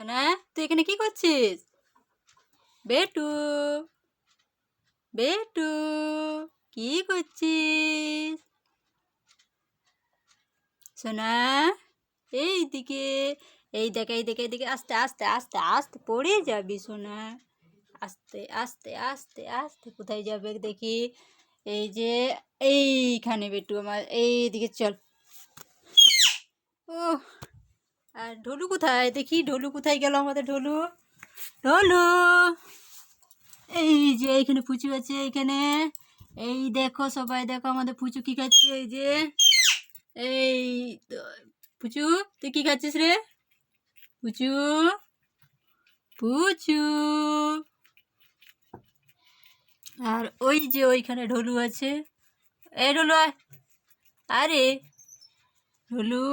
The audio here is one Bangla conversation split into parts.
সোনা তুই এখানে কি করছিস? বেটু বেটু, কি করছিস? সোনা এইদিকে, এই দেখ, এই দিকে এইদিকে আস্তে আস্তে আস্তে আস্তে পড়ে যাবি সোনা আস্তে আস্তে আস্তে আস্তে কোথায় যাবে দেখি। এই যে, এইখানে বেটু আমার, এইদিকে চল। ও আর ঢোলু কোথায়? দেখি ঢোলু কোথায় গেল আমাদের ঢোলু? ঢোলু, এই যে এইখানে পুচু আছে এইখানে এই দেখো সবাই, দেখো আমাদের পুচু কি খাচ্ছে, এই যে। এই পুচু, তুই কি খাচ্ছিস রে? পুচু পুচু। আর ওই যে ওইখানে ঢোলু আছে। এই ঢোলু আরে, ঢোলু।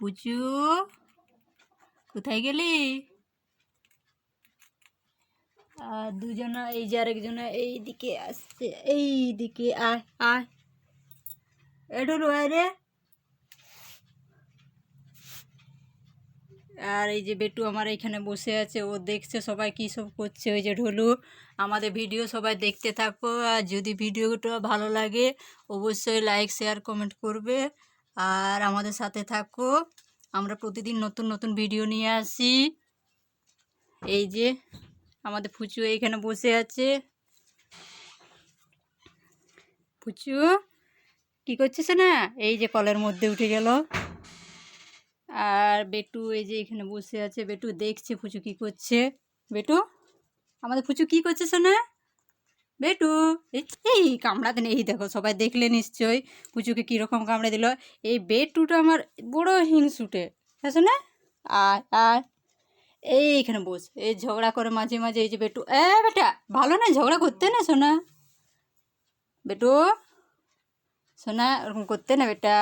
পুচু কোথায় গেলি? আর দুজনা, এই যে আরেকজনা এই দিকে আসছে এই দিকে আয়। আয় এডুলু আয় রে। আর এই যে বেটু আমার এখানে বসে আছে, ও দেখছে সবাই কী সব করছে, ওই যে ঢোলু। আমাদের ভিডিও সবাই দেখতে থাকো, আর যদি ভিডিওটা ভালো লাগে, অবশ্যই লাইক শেয়ার কমেন্ট করবে। আর আমাদের সাথে থাকো। আমরা প্রতিদিন নতুন নতুন ভিডিও নিয়ে আসি। এই যে আমাদের ফুচু এইখানে বসে আছে। ফুচু, কি করছিস না? এই যে কলের মধ্যে উঠে গেল। আর বেটু এই যে এখানে বসে আছে। বেটু দেখছে ফুচু কি করছে। বেটু, আমাদের ফুচু কি করছে শোনা? বেটু, এই কামড়াতে নেই, এই দেখো, সবাই দেখলে নিশ্চয়ই। পুচুকে কীরকম কামড়ে দিল। এই বেটুটা আমার বড় হিংসুটে হ্যাঁ শোনা? আয় আয়। এইখানে বস, এই ঝগড়া করে মাঝে মাঝে, এই যে বেটু। এ, বেটা, ভালো না ঝগড়া করতে না সোনা বেটু সোনা ওরকম করতে না বেটা।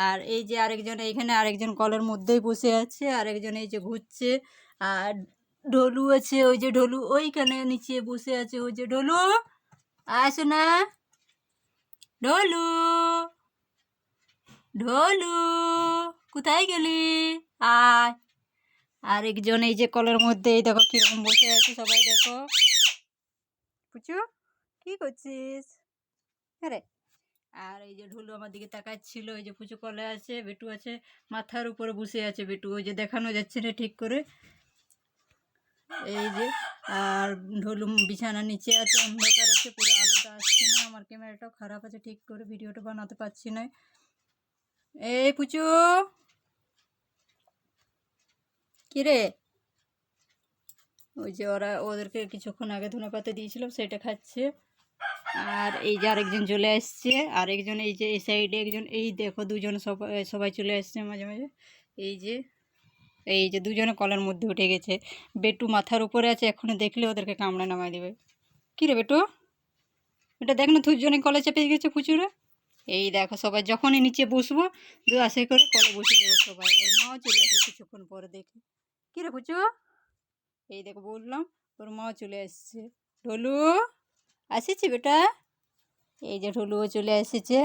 আর এই যে আরেকজন, এইখানে আরেকজন কলের মধ্যেই বসে আছে, আরেকজন এই যে ঘুরছে। আর ঢোলু আছে, ওই যে ঢোলু ওইখানে নিচে বসে আছে, ওই যে ঢোলু। আসো না ঢোলু। ঢোলু, কোথায় গেলি? আয়। আরেকজন এই যে কলের মধ্যে, এই দেখো কীরকম বসে আছে সবাই, দেখো। পুচু, কি করছিস? আরে, আর এই যে ঢুলু আমার দিকে তাকাচ্ছিল ওই যে পুচু কলে আছে, বেটু আছে, মাথার উপরে বসে আছে বেটু, ওই যে দেখানো যাচ্ছে না ঠিক করে। এই যে, আর ঢোলু বিছানা নিচে আছে, অন্ধকার আছে, পুরো আলোটা আসছে না, আমার ক্যামেরাটাও খারাপ আছে, ঠিক করে ভিডিওটা বানাতে পারছি না। এই পুচু কিরে ওই যে ওরা ওদেরকে কিছুক্ষণ আগে ধনে পাতা দিয়েছিলাম সেটা খাচ্ছে। আর এই যে আরেকজন চলে আসছে, আরেকজন এই যে এই সাইডে একজন, এই দেখো দুজন সবাই সবাই চলে আসছে মাঝে মাঝে। এই যে এই যে দুজনে কলের মধ্যে উঠে গেছে। বেটু মাথার উপরে আছে এখনই দেখলে ওদেরকে কামড়ে নামাই দেবে। কী রে বেটু? এটা দেখ না, দুজনে কলে চেপে গেছে প্রচুরে এই দেখো সবাই, যখনই নিচে বসবো, দু আসে করে কলে বসে যাব সবাই। ওর মাও চলে আসবে কিছুক্ষণ পরে দেখে। কী রে পুচু? এই দেখো বললাম, ওর মাও চলে আসছে। ঢোলু, আসেছি বেটা? এই যে ঢোলুও চলে এসেছে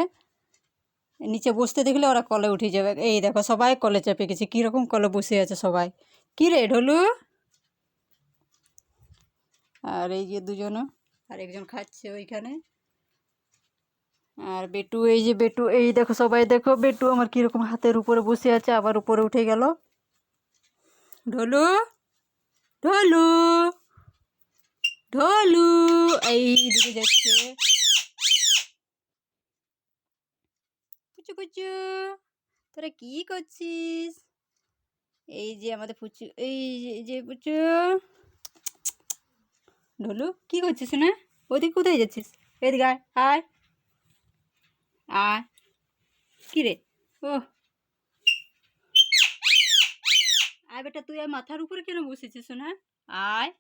নিচে বসতে দেখলে ওরা কলে উঠে যাবে। এই দেখো, সবাই কলে চেপে গেছে। কীরকম কলে বসে আছে সবাই? কী রে, ঢোলু? আর এই যে দুজনও, আর একজন খাচ্ছে ওইখানে। আর বেটু, এই যে বেটু, এই দেখো সবাই, দেখো বেটু আমার কীরকম হাতের উপরে বসে আছে, আবার উপরে উঠে গেল। ঢোলু? ঢোলু? ঢোলু? এই দিকে যাচ্ছে। কুচু কুচু। তোরা কি করছিস? এই যে আমাদের পুচু, এই যে পুচু। ঢোলু, কি করছিস না ওদিকে কোথায় যাচ্ছিস? এদিকে আয় আয়। আয়। কি রে? ও আয় বেটা, তুই আর মাথার উপরে কেন বসেছিস না আয়।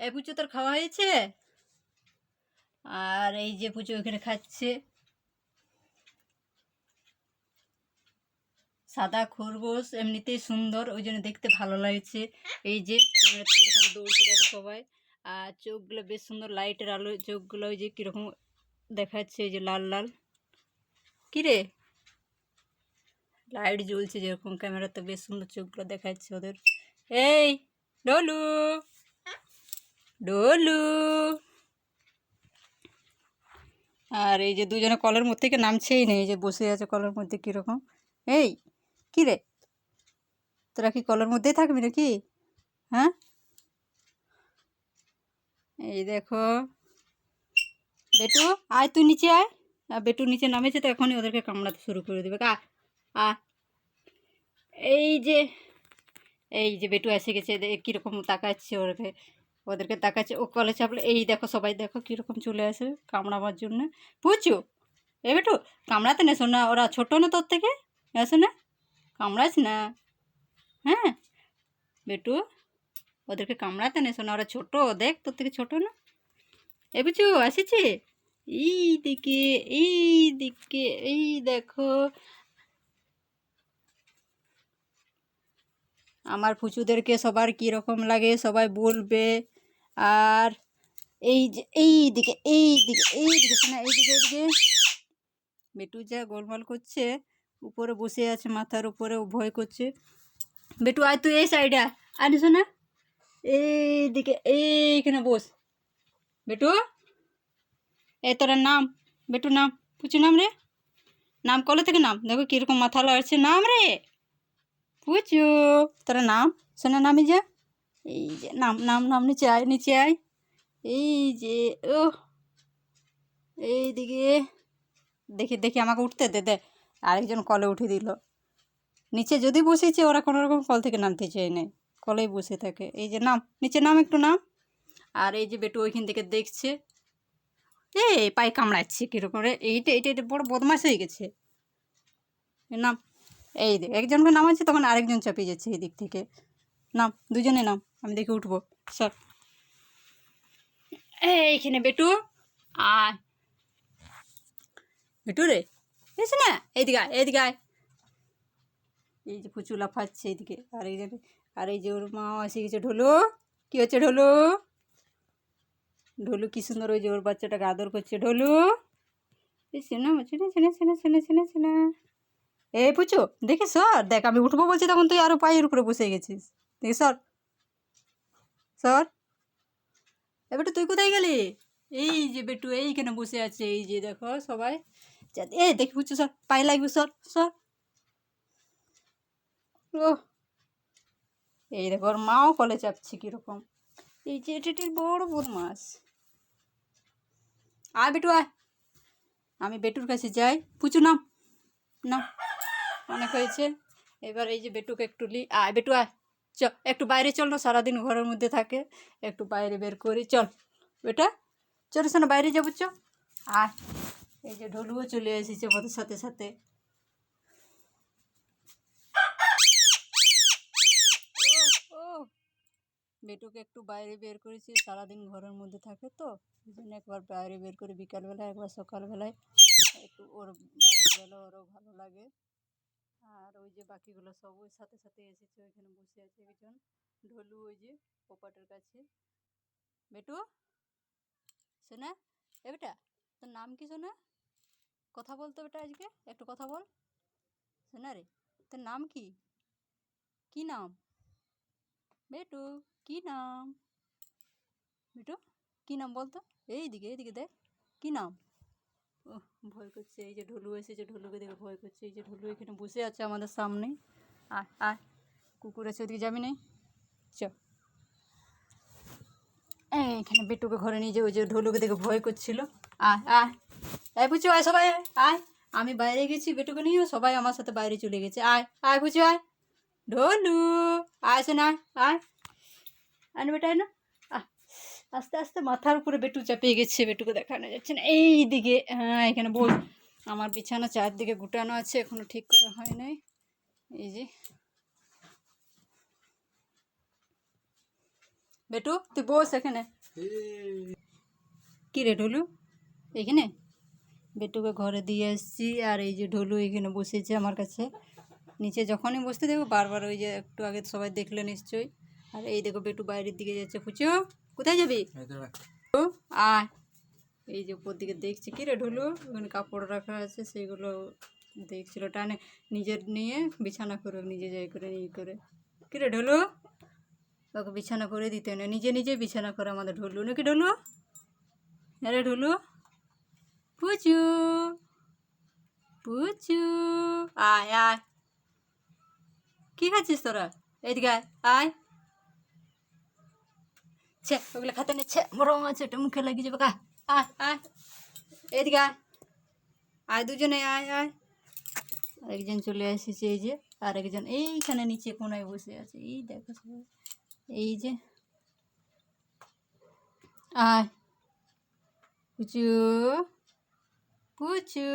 এ পুচু, তোর খাওয়া হয়েছে? আর এই যে পুচু ওখানে খাচ্ছে। সাদা খরগোশ, এমনিতেই সুন্দর ওই জন্য দেখতে ভালো লাগছে। এই যে দৌড়ছে দেখো সবাই। আর চোখগুলো বেশ সুন্দর, লাইটের আলো, চোখগুলো ওই যে কীরকম দেখাচ্ছে, এই যে লাল লাল। কী রে? লাইট জ্বলছে যেরকম, ক্যামেরাতে বেশ সুন্দর চোখগুলো দেখাচ্ছে ওদের। এই, ডলু! ডলু! আর এই যে দুজনে কলের মধ্যে থেকে নামছেই নেই এই যে বসে আছে কলের মধ্যে কীরকম। এই কী রে? তোরা কি কলের মধ্যেই থাকবি নাকি? হ্যাঁ? এই দেখো। বেটু, আয় তুই নিচে আয়। বেটু নিচে নামেছে তো এখনই ওদেরকে কামড়াতে শুরু করে দেবে। কা আ এই যে এই যে বেটু এসে গেছে কীরকম তাকাচ্ছে ওদেরকে ওদেরকে তাকাচ্ছে, ও কলে চাপলে, এই দেখো সবাই দেখো কীরকম চলে আসে কামড়াবার জন্য। বুঝছ এ বেটু, কামড়াতে নেছো না, ওরা ছোটো না তোর থেকে? আসে না? কামড়াস না। হ্যাঁ? বেটু, ওদেরকে কামড়াতে নেছো না ওরা ছোটো, দেখ, তোর থেকে ছোটো না? এ বুঝু আসিছে? এই দিকে এই দিকে এই দেখো। আমার ফুচুদেরকে সবার কীরকম লাগে, সবাই বলবে। আর এই যে এই দিকে এই দিকে এই দিকে শোনা এই দিকে এই দিকে বেটু যা গোলমাল করছে। উপরে বসে আছে, মাথার উপরে, ও ভয় করছে। বেটু, আয় তুই এই সাইডে আয়। আয় শোনা এই দিকে এইখানে বস। বেটু? এই তোর নাম। বেটু, নাম। পুচু, নাম রে। নাম কলে থেকে নাম। দেখো কীরকম মাথা লাগছে নাম রে। পুচু, তোর নাম। শোনা নামে যা। এই যে, নাম নাম নাম, নিচে আয় নিচে আয়। এই যে ও এই দিকে দেখি দেখি, আমাকে উঠতে দে দে। আরেকজন কলে উঠে দিল। নিচে যদি বসেছে, ওরা কোনো রকম কল থেকে নামতে চায় না কলেই বসে থাকে। এই যে নাম, নিচে নাম একটু নাম। আর এই যে বেটু ওইখান থেকে দেখছে। এই পায়ে কামড়াচ্ছে কীরকম রে। এইটা এইটা এটা বড় বদমাশ হয়ে গেছে। নাম, এই দেখ একজনকে নামাচ্ছে তখন আরেকজন চাপিয়ে যাচ্ছে এই দিক থেকে। নাম, দুজনে নাম। আমি দেখে উঠবো। সর এইখানে বেটু। আয়। বেটু রে। এসে না, এইদিকে আয় এইদিকে আয়। এই যে ফুচু লাফাচ্ছে এইদিকে। আর এই যে, আর এই যে ওর মা এসে গেছে, ঢোলো, কী হচ্ছে ঢোলো? ঢোলু কি সুন্দর ওই যে ওর বাচ্চাটাকে আদর করছে, ঢোলু। শোনা শোনা শোনা শোনা শোনা শোনা শোনা। এই পুচু, দেখি সর, দেখ, আমি উঠবো বলছি তখন তুই আরও পায়ের উপরে বসে গেছিস। দেখি সর। সর। এবার তুই কোথায় গেলি? এই যে বেটু এইখানে বসে আছে, এই যে দেখো সবাই। এই দেখি পুচু সর পায়ে লাগবে সর সর ও এই দেখো ওর মাও কলে চাপছে কীরকম এই যে এটি বড় বদমাস আয় বেটু আয় আমি বেটুর কাছে যাই পুচু নাম নাম অনেক হয়েছে এবার এই যে বেটুকে একটু লি আয় বেটু আয় চ একটু বাইরে চল না সারাদিন ঘরের মধ্যে থাকে একটু বাইরে বের করি চল বেটা চল শোনো বাইরে যাব চ আয় এই যে ঢোলুও চলে এসেছে ওদের সাথে সাথে। বেটুকে একটু বাইরে বের করেছি, সারাদিন ঘরের মধ্যে থাকে তো, এই জন্য একবার বাইরে বের করে বিকালবেলায়, একবার সকালবেলায় একটু ওর বাইরে বেরোলে ওরও ভালো লাগে। আর ওই যে বাকিগুলো সব ওর সাথে সাথে এসেছে, ওইখানে বসে আছে একজন। ঢোলু ওই যে পোপাটের কাছে। বেটু শোনা এ বেটা, তোর নাম কি শোনা কথা বলতো বেটা আজকে? একটু কথা বল। শোনা রে, তোর নাম কি? কি নাম? বেটু, কি নাম? বেটু, কি নাম বলতো? এইদিকে এইদিকে দেখ, কি নাম? ও ভয় করছে, এই যে ঢোলু এসেছে, ঢোলুকে দেখে ভয় করছে, এই যে ঢোলু এখানে বসে আছে আমাদের সামনে। আয় আয়, কুকুর আছে, ওদিকে যাবি নাই চ। এখানে বেটুকে ঘরে নিয়ে যে ওই যে ঢোলুকে দেখে ভয় করছিল। আয় আয়। আয় বুঝছ আয় সবাই আয় আমি বাইরে গেছি বেটুকে নিয়েও সবাই আমার সাথে বাইরে চলে গেছে। আয় আয় বুঝছ আয়। ঢোলু আয় শোন আয়। আয় আয় বেটা না। আস্তে আস্তে মাথার উপরে বেটু চাপিয়ে গেছে বেটুকে দেখানো যাচ্ছে না। এই দিকে হ্যাঁ এখানে বল। আমার বিছানা চারদিকে গুটানো আছে এখনও ঠিক করা হয় নাই। এই যে। বেটু তুই বস এখানে। কি রে ঢোলু? এখানে? বেটুকে ঘরে দিয়ে এসেছি আর এই যে ঢোলু এখানে বসেছে আমার কাছে। নিচে যখনই বসতে দেখব বারবার ওই যে একটু আগে সবাই দেখলে নিশ্চয়ই। আর এই দেখো বেটু বাইরের দিকে যাচ্ছে। ফুচু কোথায় যাবি? ও, আয়। এই যে উপর দিকে দেখছি। কি রে ঢোলু? ওখানে কাপড় রাখা আছে সেগুলো দেখছিল। টানে নিজের নিয়ে বিছানা করে নিজে যাই করে ই করে। কিরে ঢোলো? ওকে বিছানা করে দিতে না। নিজে নিজে বিছানা করে আমাদের ঢুলু। নাকি ঢুলু? হ্যাঁ রে ঢুলু? পুচু পুচু আয় আয় কি খাচ্ছিস তোরা? এইদিকে আয় আয়। ছে, ওগুলো খাতে নিচ্ছে মরম আছে ওটা মুখে লাগিয়ে যাবে কা আয় আয়। এইদিকে আয়। আয় দুজনে, আয় আয়। আরেকজন চলে এসেছে, এই যে, আরেকজন এইখানে নিচে কোনায় বসে আছে। এই দেখো এই যে। আয়। পুচু। পুচু।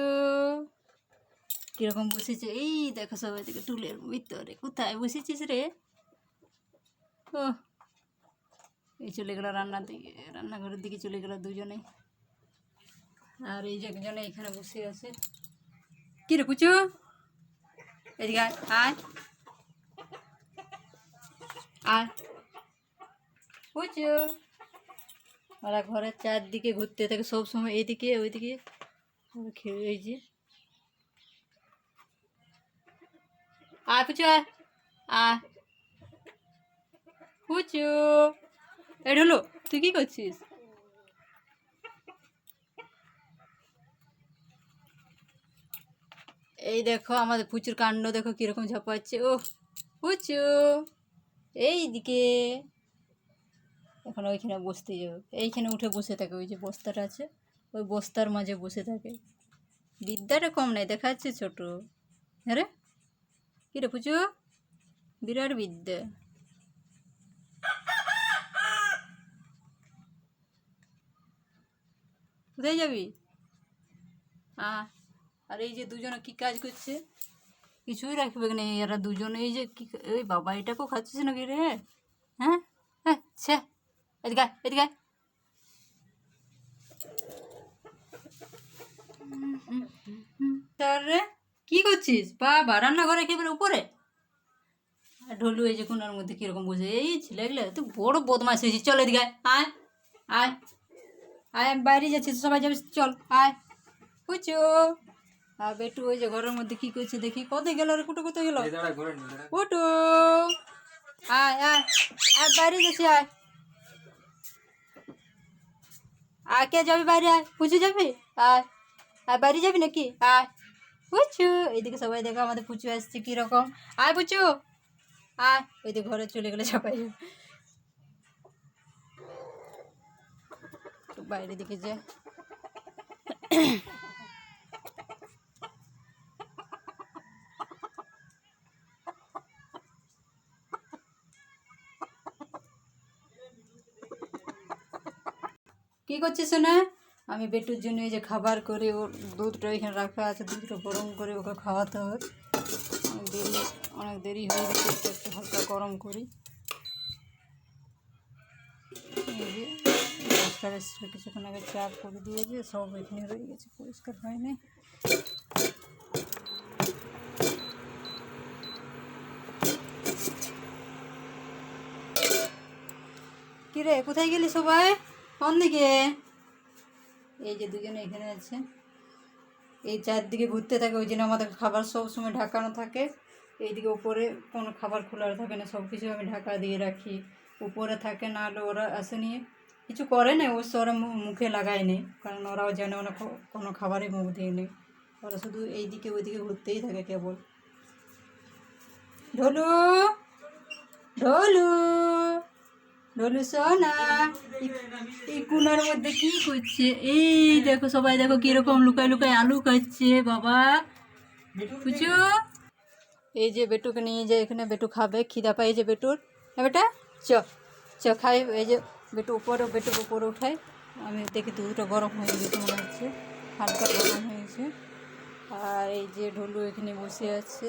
কীরকম বসেছে? এই দেখো সবাই থেকে টুলের ভিতরে কোথায় বসেছিস রে? ও এই চলে গেল রান্নার দিকে, রান্নাঘরের দিকে চলে গেল দুজনে আর এই যে একজনে এখানে বসে আছে। কি রে পুচু? এদিকে আয় আয়। পুচু। ওরা ঘরের চারদিকে ঘুরতে থাকে, সব সময় এইদিকে ওইদিকে। এই যে। আয় পুচু, আয়। আয়। এই হলো তুই কি করছিস? এই দেখো আমাদের পুচুর কাণ্ড, দেখো কীরকম ঝাপাচ্ছে। ও পুচু, এই দিকে। এখন ওইখানে বসতে যাবে এইখানে উঠে বসে থাকে, ওই যে বস্তাটা আছে। ওই বস্তার মাঝে বসে থাকে। বিদ্যাটা কম নাই দেখা যাচ্ছে ছোটো। হ্যাঁ রে? কী রে পুচু বিরাট বিদ্যা। কোথায় যাবি? আহ আর এই যে দুজনে কি কাজ করছে? কিছুই রাখবে না এরা দুজনে এই যে কি ওই বাবা এটাকেও খাচ্ছিস নাকি রে? হ্যাঁ? হ্যাঁ ছে। এদিকে এদিকে তার কি করছিস? বাবা রান্নাঘরে একেবারে উপরে। আর ঢোলু এই যে কোনার মধ্যে কীরকম বসে? এই ছেলেগুলো তুই বড় বদমাস হয়েছিস চল এদিকে আয়। আয় আয় আমি বাইরে যাচ্ছি সবাই যাবে চল আয়। পুচু আর বেটু ওই যে ঘরের মধ্যে কি করছে দেখি? কোথায় গেল রে কুটো কোথায় গেল? কুটু আয় আয় আয় বাইরে যাচ্ছি আয়। আয় কে যাবি বাইরে? আয় পুচু যাবি? আয়। আয় বাইরে যাবি নাকি? আয়। পুচু এইদিকে সবাই দেখো আমাদের পুচু আসছে কীরকম। আয় পুচু। আয়। ওইদিকে ঘরে চলে গেলে সবাই। বাইরে দিকে যা। কি করছিস না আমি বেটুর জন্য এই যে খাবার করে ওর দুধটা এখানে রাখা আছে, দুধটা গরম করে ওকে খাওয়াতে হবে। অনেক দেরি অনেক দেরি হয়ে গেছে, একটু হালকা গরম করি। যে কিছুক্ষণ আগে চা করে দিয়েছে, সব এখানে রয়ে গেছে, পরিষ্কার হয়নি। কিরে, কোথায় গেলি সবাই? কোন এই যে দুজনে এখানে আছে। এই চারদিকে ঘুরতে থাকে, ওই জন্য আমাদের খাবার সব সময় ঢাকানো থাকে। এইদিকে উপরে কোনো খাবার খোলা থাকে না, সব কিছু আমি ঢাকা দিয়ে রাখি। উপরে থাকে না হলে ওরা আসে নিয়ে। কিছু করে না, অবশ্য ওরা মুখে লাগায় নি কারণ ওরাও জানে ওরা কোনো খাবারই মুখ দিয়ে নেই। ওরা শুধু এইদিকে ওইদিকে ঘুরতেই থাকে কেবল। ঢোলু! ঢোলু! ঢোলু সোনা কুনার মধ্যে কি করছে? এই দেখো সবাই, দেখো কীরকম লুকায় লুকায় আলু খাচ্ছে, বাবা। বুঝু এই যে বেটুকে নিয়ে যায় এখানে বেটু খাবে, খিদা পাই এই যে বেটুর। হ্যাঁ বেটা, চ চ, খাই। এই যে বেটু উপরে, বেটুর উপরে উঠাই। আমি দেখি দুধটা গরম হয়ে গেছে মনে হচ্ছে। হালকা গরম হয়েছে আর এই যে ঢোলু এখানে বসে আছে।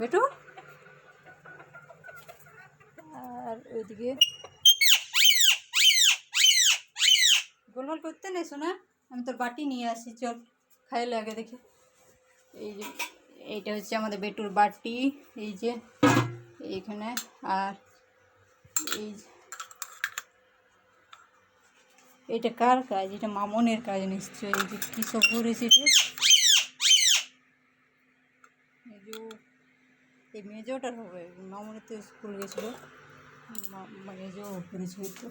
বেটু? আর ওইদিকে গোলমাল করতে নেই শোনা আমি তোর বাটি নিয়ে আসি, চল খাইলে লাগে দেখি। এই যে, এইটা হচ্ছে আমাদের বেটুর বাটি, এই যে, এইখানে, আর এই এটা কার কাজ? এটা মামনের কাজ নিশ্চয়ই, এই যে কী সব করেছে এই মেজোটার হবে, মামনের তো স্কুল গেছিল। মা- যে উপরে শুয়েছে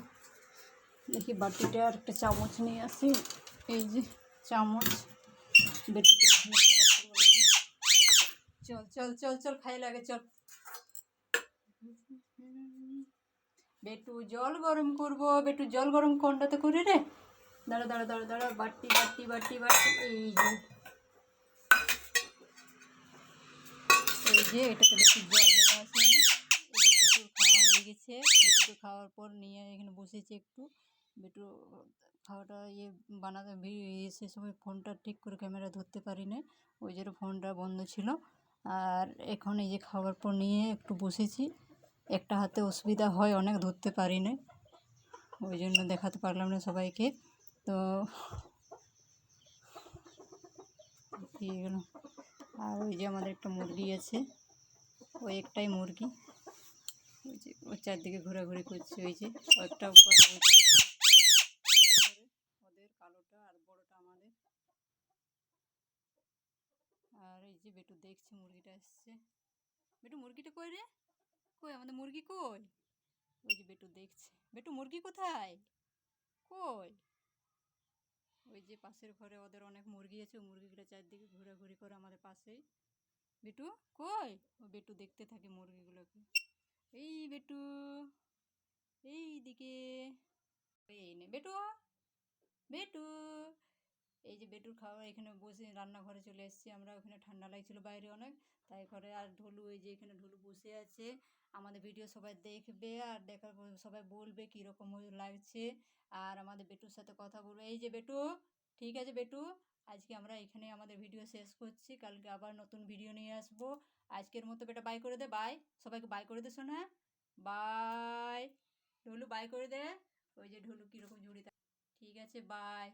দেখি বাটিটা আর একটা চামচ নিয়ে আসি। এই যে চামচ। বেটিকে। চল চল চল চল খাই লাগে, চল। বেটু জল গরম করব, বেটু জল গরম কোনটাতে করে রে? দাঁড়া দাঁড়া দাঁড়া দাঁড়া, বাটি বাটি বাটি বাটি, এই যে। এই যে, এটাতে বেশি জল নিয়ে বেটুর গেছে বেটুকে খাওয়ার পর নিয়ে এখানে বসেছি একটু। বেটু খাওয়াটা ইয়ে বানাতে ভি- সে সময় ফোনটা ঠিক করে ক্যামেরা ধরতে পারি না ওই জন্য ফোনটা বন্ধ ছিল। আর এখন এই যে খাওয়ার পর নিয়ে একটু বসেছি। একটা হাতে অসুবিধা হয়, অনেক ধরতে পারি না ওই জন্য দেখাতে পারলাম না সবাইকে। তো আর ওই যে আমাদের একটা মুরগি আছে। ওই একটাই মুরগি। ওই যে ওর চারদিকে ঘোরাঘুরি করছে, ওই যে উপর ওদের কালোটা আর বড়টা আমাদের। আর এই যে বেটু দেখছে, মুরগিটা আসছে বেটু, মুরগিটা কই রে? কই, আমাদের মুরগি কই? ওই যে বেটু দেখছে। বেটু, মুরগি কোথায়? কই? ওই যে পাশের ঘরে ওদের অনেক মুরগি আছে, ওই মুরগিগুলো চারদিকে ঘোরাঘুরি করে আমাদের পাশেই। বেটু, কই? ও বেটু দেখতে থাকে মুরগিগুলোকে। এই বেটু, এই দিকে। এই নে, বেটু বেটু। এই যে বেটুর খাওয়া, এখানে বসে রান্নাঘরে চলে এসেছি আমরা, ওখানে ঠান্ডা লাগছিল বাইরে অনেক, তাই ঘরে আর ঢুলু এই যে এখানে ঢুলু বসে আছে। আমাদের ভিডিও সবাই দেখবে আর দেখার পর সবাই বলবে কীরকম লাগছে। আর আমাদের বেটুর সাথে কথা বলবে। এই যে বেটু, ঠিক আছে বেটু? আজকে আমরা এখানে আমাদের ভিডিও শেষ করছি। কালকে আবার নতুন ভিডিও নিয়ে আসব। আজকের মতো বেটা বাই করে দে বাই সবাইকে বাই করে দে শোনা বাই ঢুলু বাই করে দে। ওই যে ঢুলু কীরকম জুড়ি ঠিক আছে বাই